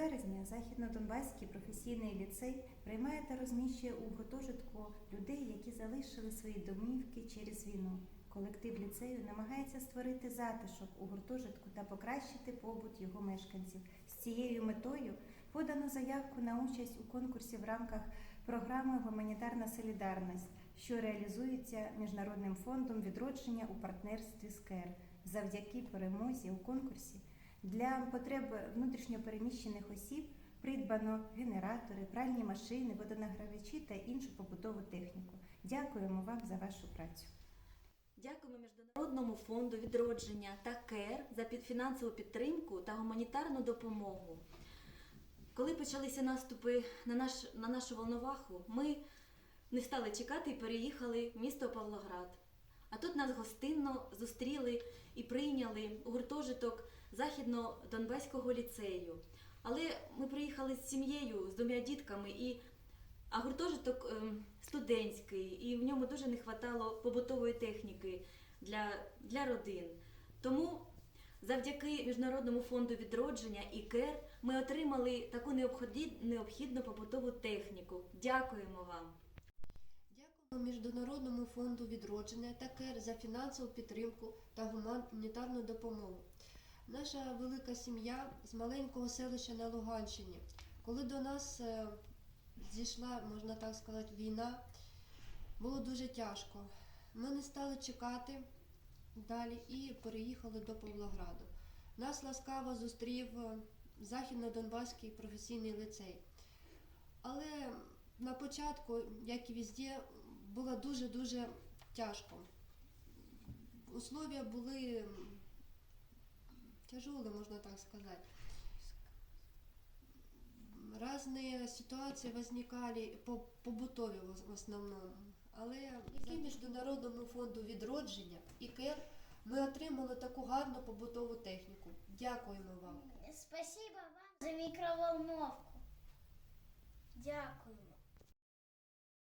березня Західнодонбаський професійний ліцей приймає та розміщує у гуртожитку людей, які залишили свої домівки через війну. Колектив ліцею намагається створити затишок у гуртожитку та покращити побут його мешканців. З цією метою подано заявку на участь у конкурсі в рамках програми Гуманітарна солідарність, що реалізується Міжнародним фондом відродження у партнерстві з КЕР. Завдяки перемозі у конкурсі для потреб внутрішньопереміщених осіб придбано генератори, пральні машини, водонагравачі та іншу побутову техніку. Дякуємо вам за вашу працю. Дякуємо Міжнародному фонду відродження та КЕР за фінансову підтримку та гуманітарну допомогу. Коли почалися наступи на, наш, на нашу Волноваху, ми не стали чекати і переїхали в місто Павлоград. А тут нас гостинно зустріли і прийняли гуртожиток Західно-Донбаського ліцею. Але ми приїхали з сім'єю, з двома дітками, і, а гуртожиток ем, студентський, і в ньому дуже не вистачало побутової техніки для, для родин. Тому завдяки Міжнародному фонду відродження і КЕР ми отримали таку необхідну побутову техніку. Дякуємо вам! Міжнародному фонду відродження та КЕР за фінансову підтримку та гуманітарну допомогу. Наша велика сім'я з маленького селища на Луганщині. Коли до нас е, зійшла, можна так сказати, війна, було дуже тяжко. Ми не стали чекати далі і переїхали до Павлограду. Нас ласкаво зустрів е, Західно-Донбаський професійний ліцей. Але на початку, як і везде, було дуже-дуже тяжко. Условия були тяжелі, можна так сказати. Разные ситуації возникали по побутові в в основному. Але завдяки Міжнародному фонду відродження і КЕР ми отримали таку гарну побутову техніку. Дякуємо вам. Спасибо вам за мікроволновку. Дякую.